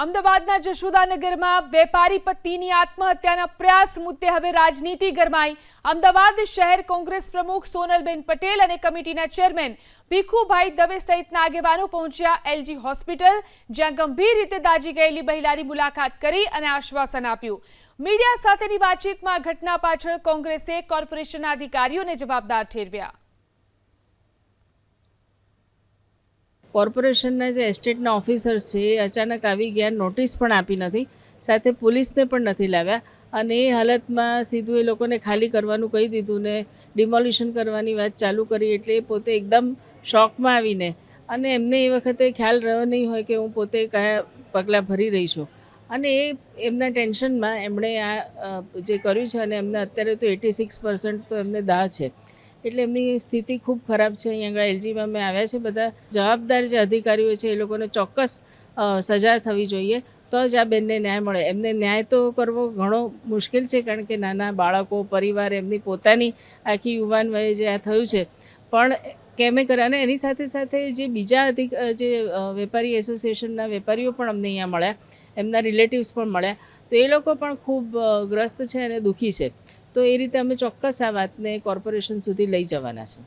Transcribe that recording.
અમદાવાદના જશોદાનગરમાં વેપારી પત્નીની આત્મહત્યાના પ્રયાસ મુદ્દે હવે રાજનીતિ ગરમાઈ. અમદાવાદ શહેર કોંગ્રેસ પ્રમુખ સોનલબેન પટેલ અને કમિટીના ચેરમેન ભીખુભાઈ દવે સહિતના આગેવાનો પહોંચ્યા એલજી હોસ્પિટલ, જ્યાં ગંભીર રીતે દાજી ગયેલી મહિલાની મુલાકાત કરી અને આશ્વાસન આપ્યું. મીડિયા સાથેની વાતચીતમાં ઘટના પાછળ કોંગ્રેસે કોર્પોરેશનના અધિકારીઓને જવાબદાર ઠેરવ્યા. કોર્પોરેશનના જે એસ્ટેટના ઓફિસર્સ છે એ અચાનક આવી ગયા, નોટિસ પણ આપી નથી. સાથે પોલીસને પણ નથી લાવ્યા. અને એ હાલતમાં સીધું એ લોકોને ખાલી કરવાનું કહી દીધું ને ડિમોલિશન કરવાની વાત ચાલુ કરી એટલે એ પોતે એકદમ શોકમાં આવીને અને એમને એ વખતે ખ્યાલ રહ્યો નહીં હોય કે હું પોતે કયા પગલાં ભરી રહી છું. અને એ એમના ટેન્શનમાં એમણે આ જે કર્યું છે અને એમને અત્યારે તો એટી સિક્સ પર્સન્ટ તો એમને દાહ છે. એટલે એમની સ્થિતિ ખૂબ ખરાબ છે. અહીંયા આગળ એલજીમાં અમે આવ્યા છે. બધા જવાબદાર જે અધિકારીઓ છે, એ લોકોને ચોક્કસ સજા થવી જોઈએ. તો જ આ બેનને ન્યાય મળે. એમને ન્યાય તો કરવો ઘણો મુશ્કેલ છે, કારણ કે નાના બાળકો, પરિવાર એમની પોતાની આખી યુવાન વયે જે આ થયું છે. પણ કેમે કરે અને એની સાથે સાથે જે બીજા અધિક જે વેપારી એસોસિએશનના વેપારીઓ પણ અમને અહીંયા મળ્યા. એમના રિલેટિવ્સ પણ મળ્યા. તો એ લોકો પણ ખૂબ ગ્રસ્ત છે અને દુઃખી છે. તો એ રીતે અમે ચોક્કસ આ વાતને કોર્પોરેશન સુધી લઈ જવાના છે.